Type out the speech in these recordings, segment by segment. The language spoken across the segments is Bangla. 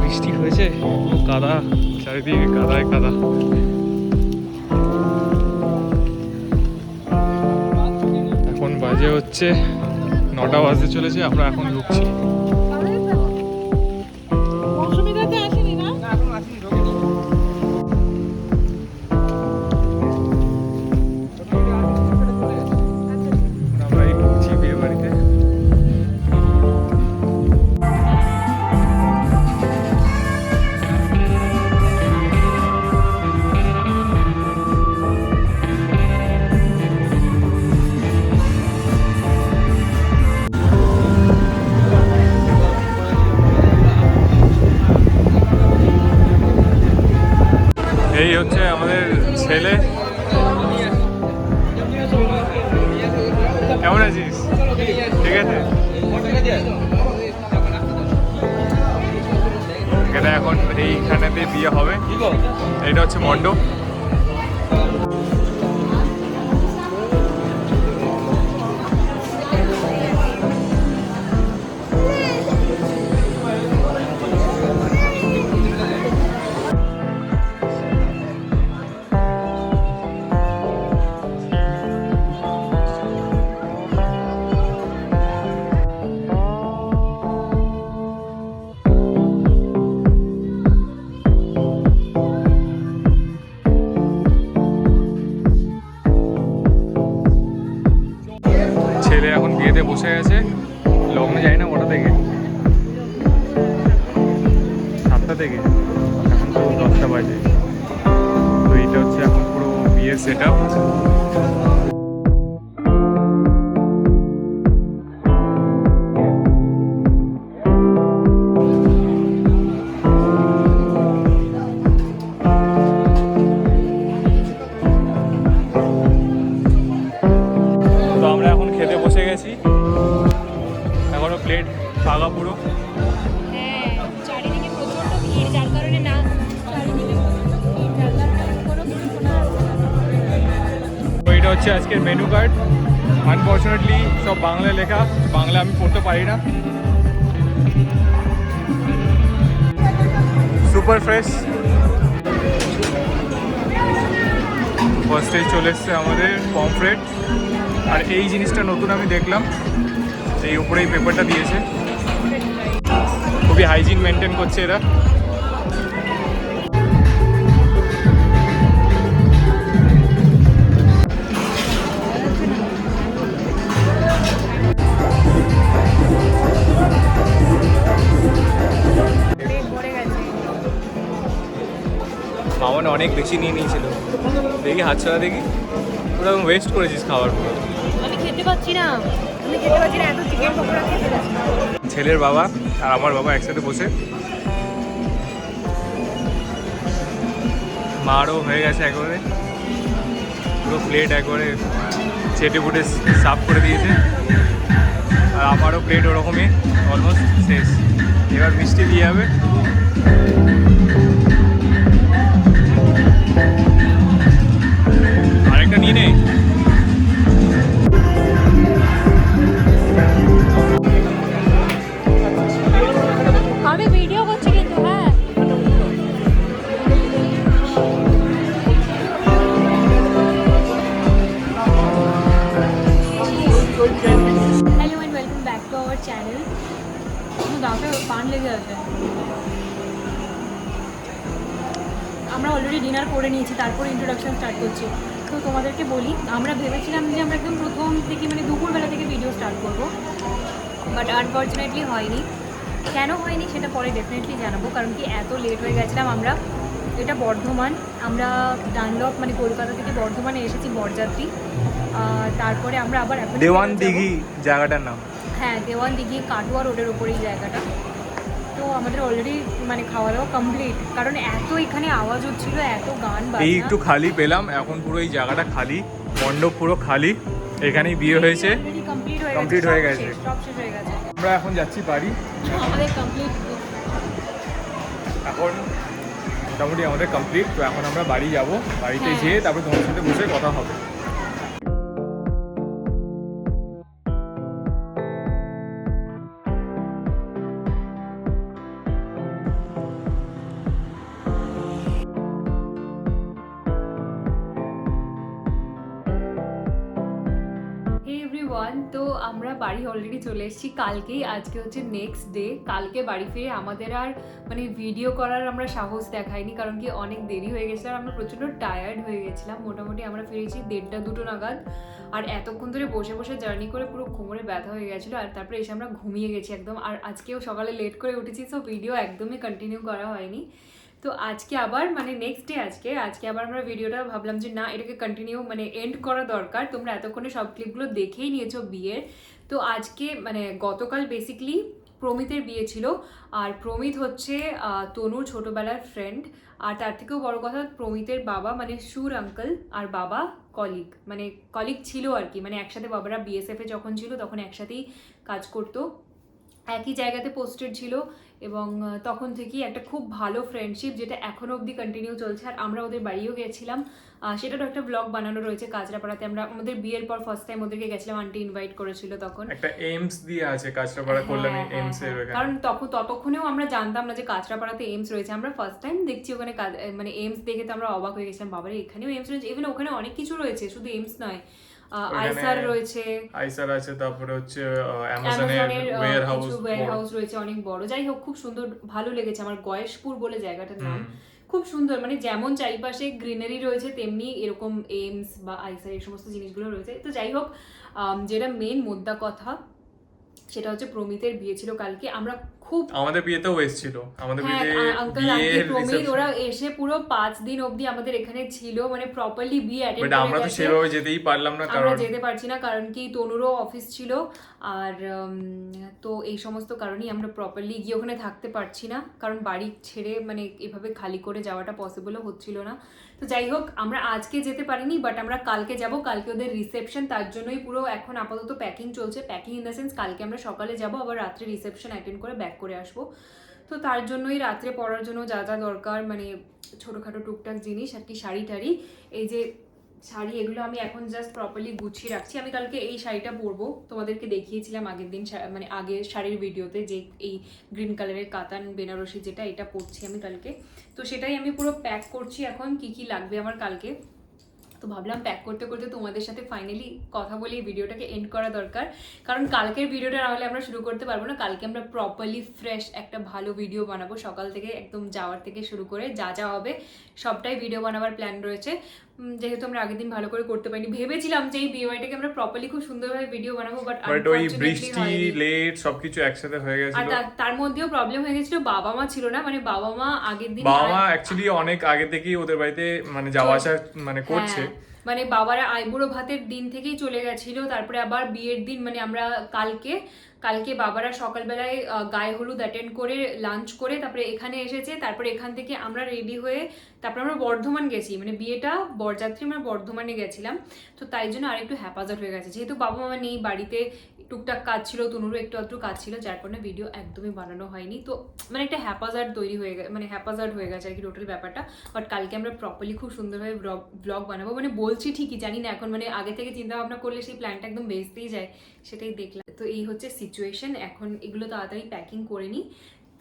বৃষ্টি হয়েছে। কাদা, চারিদিকে কাদায় কাদা। এখন বাজে হচ্ছে নটা বাজতে চলেছে, আমরা এখন ঢুকছি। হচ্ছে আমাদের ছেলে। কেমন আছিস? ঠিক আছে? এখানে এখন এইখানেতে বিয়ে হবে। এটা হচ্ছে মণ্ডপ। সাতটা থেকে। এখন তো দশটা বাজে। তো এইটা হচ্ছে এখন পুরো বিয়ের সেট আপ তো আমরা এখন খেতে বসে গেছি। এখনও প্লেট ফাঁকা পুরো। হচ্ছে আজকের মেনু কার্ড আনফর্চুনেটলি সব বাংলায় লেখা, বাংলা আমি পড়তে পারি না। সুপার ফ্রেশ ফার্স্টে চলে এসছে আমাদের পমফ্রেট আর এই জিনিসটা নতুন আমি দেখলাম। এই উপরে এই পেপারটা দিয়েছে। খুবই হাইজিন মেনটেন করছে এরা। মামন অনেক বেশি নিয়ে নিয়েছিল। দেখি হাত ছাড়া দেখি। পুরো ওয়েস্ট করেছিস খাবার। পুরো আমি খেতে পাচ্ছি না। আমি খেতে পাচ্ছি না এত চিকেন পকোড়া খেতে ছেলের বাবা আর আমার বাবা একসাথে বসে। মারও হয়ে গেছে একবারে। পুরো প্লেট একবারে চেটে ফুটে সাফ করে দিয়েছে। আর আমারও প্লেট ওরকমই অলমোস্ট শেষ। এবার মিষ্টি দিয়ে যাবে পান লেগে আছে। আমরা অলরেডি ডিনার করে নিয়েছি তারপর ইন্ট্রোডাকশন স্টার্ট করছি। তো তোমাদেরকে বলি আমরা ভেবেছিলাম যে আমরা একদম প্রথম থেকে মানে দুপুরবেলা থেকে ভিডিও স্টার্ট করব। বাট আনফর্চুনেটলি হয়নি। কেন হয়নি সেটা পরে ডেফিনেটলি জানাব কারণ কি এত লেট হয়ে গেছিলাম আমরা। এটা বর্ধমান আমরা ডানলপ মানে কলকাতা থেকে বর্ধমানে এসেছি বরযাত্রী। তারপরে আমরা আবার দেওয়ান দিঘি জায়গাটার নাম। হ্যাঁ দেওয়ান দিঘি কাটুয়া রোডের ওপরেই জায়গাটা। তো আমাদের অলরেডি মানে খাওয়া দাওয়া কমপ্লিট কারণ এত এখানে আওয়াজ হচ্ছিল এত গান এই একটু খালি পেলাম এখন পুরো এই জায়গাটা খালি মণ্ডপ পুরো খালি। এখানেই বিয়ে হয়েছে। কমপ্লিট হয়ে গেছে। সব শেষ, হয়ে গেছে। আমরা এখন যাচ্ছি বাড়ি। আমাদের কমপ্লিট এখন মোটামুটি আমাদের কমপ্লিট তো এখন আমরা বাড়ি যাব। বাড়িতে হ্যাঁ। যেয়ে তারপর তোমার সাথে বসে কথা হবে। বাড়ি অলরেডি চলে এসেছি। কালকেই, আজকে হচ্ছে নেক্সট ডে কালকে বাড়ি ফিরে আমাদের আর মানে ভিডিও করার আমরা সাহস দেখাইনি, কারণ কি অনেক দেরি হয়ে গেছিল আর আমরা প্রচণ্ড টায়ার্ড হয়ে গেছিলাম। মোটামুটি আমরা ফিরেছি দেড়টা, দুটো নাগাদ। আর এতক্ষণ ধরে বসে বসে জার্নি করে পুরো কোমরে ব্যথা হয়ে গেছিল আর তারপরে এসে আমরা ঘুমিয়ে গেছি একদম। আর আজকেও সকালে লেট করে উঠেছি সো ভিডিও একদমই কন্টিনিউ করা হয়নি। তো আজকে আবার মানে নেক্সট ডে আজকে আজকে আবার আমরা ভিডিওটা ভাবলাম যে না, এটাকে কন্টিনিউ মানে এন্ড করা দরকার। তোমরা এতক্ষণে সব ক্লিপগুলো দেখেই নিয়েছো বিয়ের। তো আজকে মানে গতকাল বেসিকলি প্রমিতের বিয়ে ছিল। আর প্রমিত হচ্ছে তনুর ছোটোবেলার ফ্রেন্ড আর তার থেকেও বড় কথা, প্রমিতের বাবা মানে সুর আঙ্কেল আর বাবা কলিগ মানে কলিগ ছিল আর কি। মানে একসাথে বাবারা বিএসএফে যখন ছিল, তখন একসাথেই কাজ করতো। একই জায়গাতে পোস্টেড ছিল। এবং তখন থেকেই একটা খুব ভালো ফ্রেন্ডশিপ যেটা এখনও অবধি কন্টিনিউ চলছে আর আমরা ওদের বাড়িও গেছিলাম। সেটারও একটা ব্লগ বানানো রয়েছে কাঁচরাপাড়াতে। আমরা আমাদের বিয়ের পর ফার্স্ট টাইম ওদেরকে গেছিলাম আন্টি ইনভাইট করেছিল তখন। একটা এইমস দিয়ে আছে কাজটাপাড়া করলাম হ্যাঁ, হ্যাঁ, এইমস এর হ্যাঁ। ওখানে। কারণ তখন ততক্ষণেও আমরা জানতাম না যে কাঁচরাপাড়াতে এইমস রয়েছে। আমরা ফার্স্ট টাইম দেখছি ওখানে কাজ- মানে এইমস দেখে তো আমরা অবাক হয়ে গেছিলাম বাবারে এখানেও এইমস রয়েছে। ইভেন ওখানে অনেক কিছু রয়েছে শুধু এইমস নয়। আইসার রয়েছে। আইসার আছে তারপরে হচ্ছে অ্যামাজনের warehouse warehouse warehouse রয়েছে অনেক বড়। যাই হোক খুব সুন্দর ভালো লেগেছে আমার গয়েশপুর বলে জায়গাটার নাম। খুব সুন্দর মানে যেমন চারিপাশে গ্রিনারি রয়েছে তেমনি এরকম এমস বা আইসার এই সমস্ত জিনিসগুলো রয়েছে। তো যাই হোক যেটা মেন মোদ্দা কথা সেটা হচ্ছে প্রমিতের বিয়ে ছিল কালকে। আমরা খুব আমাদের বিয়েতেও এসেছিল। আমাদের হ্যাঁ বিয়েতে আঙ্কেল আন্টি প্রমিত ওরা এসে পুরো পাঁচ দিন অবধি আমাদের এখানে ছিল মানে প্রপারলি বিয়ে অ্যাটেন্ড করে আমরা তো সেভাবে যেতেই পারলাম না আমরা কারণ যেতে পারছি না কারণ কি তনুরও অফিস ছিল। আর তো এই সমস্ত কারণেই আমরা প্রপারলি গিয়ে ওখানে থাকতে পারছি না কারণ বাড়ি ছেড়ে মানে এভাবে খালি করে যাওয়াটা পসিবলও হচ্ছিল না। তো যাই হোক, আমরা আজকে যেতে পারিনি বাট আমরা কালকে যাব। কালকে ওদের রিসেপশন তার জন্যই পুরো এখন আপাতত প্যাকিং চলছে। প্যাকিং ইন দ্য সেন্স কালকে আমরা সকালে যাব, আবার রাত্রে রিসেপশন অ্যাটেন্ড করে ব্যাক করে আসব। তো তার জন্যই রাত্রে পড়ার জন্য যা যা দরকার মানে ছোটোখাটো টুকটাক জিনিস আর কি শাড়ি টাড়ি এই যে শাড়ি, এগুলো আমি এখন জাস্ট প্রপারলি গুছিয়ে রাখছি। আমি কালকে এই শাড়িটা পরবো। তোমাদেরকে দেখিয়েছিলাম আগের দিন মানে আগের শাড়ির ভিডিওতে যে এই গ্রিন কালারের কাতান, বেনারসি যেটা, এটা পরছি আমি কালকে। তো সেটাই আমি পুরো প্যাক করছি এখন, কি কি লাগবে আমার কালকে। তো ভাবলাম প্যাক করতে করতে তোমাদের সাথে ফাইনালি কথা বলে এই ভিডিওটাকে এন্ড করা দরকার। কারণ কালকের ভিডিওটা না হলে আমরা শুরু করতে পারব না। কালকে আমরা প্রপারলি ফ্রেশ একটা ভালো ভিডিও বানাবো। সকাল থেকে একদম যাওয়ার থেকে শুরু করে যা যা হবে সবটাই ভিডিও বানাবার প্ল্যান রয়েছে। যেহেতু আমরা আগের দিন ভালো করে করতে পারিনি। ভেবেছিলাম যে এই বিয়েবাড়িটাকে আমরা প্রপারলি খুব সুন্দরভাবে ভিডিও বানাবো বাট বাট ওই বৃষ্টি লেট সবকিছু একসাথে হয়ে আর গেছিল তার- তার মধ্যেও প্রবলেম হয়ে গেছিল। বাবা মা ছিল না। মানে বাবা মা আগের দিন বাবা মা অ্যাকচুয়ালি অনেক আগে থেকেই ওদের বাড়িতে মানে যাওয়া আসা মানে করছে। হ্যাঁ, মানে বাবারা আইবুড়ো ভাতের দিন থেকেই চলে গেছিল, তারপরে আবার বিয়ের দিন মানে আমরা কালকে কালকে বাবারা সকালবেলায় গায়ে হলুদ অ্যাটেন্ড করে লাঞ্চ করে তারপরে এখানে এসেছে, তারপরে এখান থেকে আমরা রেডি হয়ে তারপরে আমরা বর্ধমান গেছি। মানে বিয়েটা বরযাত্রী আমরা বর্ধমানে গেছিলাম, তো তাই জন্য আরেকটু হ্যাপাজার হয়ে গেছে। যেহেতু বাবা মা নেই বাড়িতে, টুকটাক কাজ ছিল, তনুরও একটু আধটু কাজ ছিল, যার কারণে ভিডিও একদমই বানানো হয়নি। তো মানে একটা হ্যাপাজার্ড তৈরি হয়ে গেছে মানে হ্যাপাজার্ড হয়ে গেছে আর কি টোটাল ব্যাপারটা। বাট কালকে আমরা প্রপারলি খুব সুন্দরভাবে ব্লগ বানাবো। মানে বলছি ঠিকই, জানি না এখন মানে আগে থেকে চিন্তা ভাবনা করলে সেই প্ল্যানটা একদম বেসতেই যায়, সেটাই দেখলাম। তো এই হচ্ছে সিচুয়েশন এখন এগুলো তাড়াতাড়ি প্যাকিং করে নিই।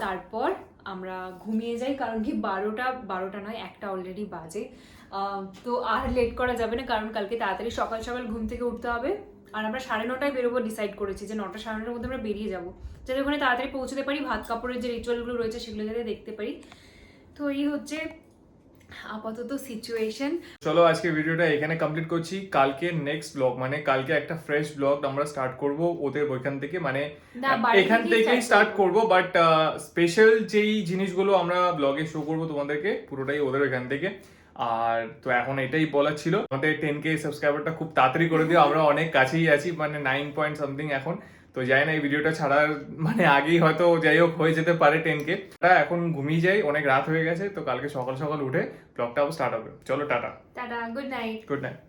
তারপর আমরা ঘুমিয়ে যাই, কারণ কি বারোটা বারোটা নয়, একটা অলরেডি বাজে। তো আর লেট করা যাবে না, কারণ কালকে তাড়াতাড়ি সকাল সকাল ঘুম থেকে উঠতে হবে। আর আমরা সাড়ে নটায় বেরোবো ডিসাইড করেছি যে নটা, সাড়ে নটার মধ্যে আমরা বেরিয়ে যাব। যাতে ওখানে তাড়াতাড়ি পৌঁছতে পারি, ভাত কাপড়ের যে রিচুয়ালগুলো রয়েছে, সেগুলো যাতে দেখতে পারি। তো এই হচ্ছে আপাতত সিচুয়েশন চলো আজকে ভিডিওটা এখানে কমপ্লিট করছি। কালকে নেক্সট ব্লগ মানে কালকে একটা ফ্রেশ ব্লগ আমরা স্টার্ট করব ওদের ওইখান থেকে মানে এখান থেকেই স্টার্ট করব। বাট স্পেশাল যেই জিনিসগুলো আমরা ব্লগে শো করব তোমাদেরকে পুরোটাই ওদের ওইখান থেকে। আর তো এখন এটাই বলার ছিল। আমাদের টেন কে সাবস্ক্রাইবারটা খুব তাড়াতাড়ি করে দিও আমরা অনেক কাছেই আছি মানে নাইন পয়েন্ট সামথিং এখন। তো যাই না এই ভিডিওটা ছাড়ার মানে আগেই হয়তো যাই হোক হয়ে যেতে পারে টেন কে এখন ঘুমিয়ে যাই অনেক রাত হয়ে গেছে তো কালকে সকাল সকাল উঠে ব্লগটা আবার স্টার্ট হবে। চলো tata. Tata good night good night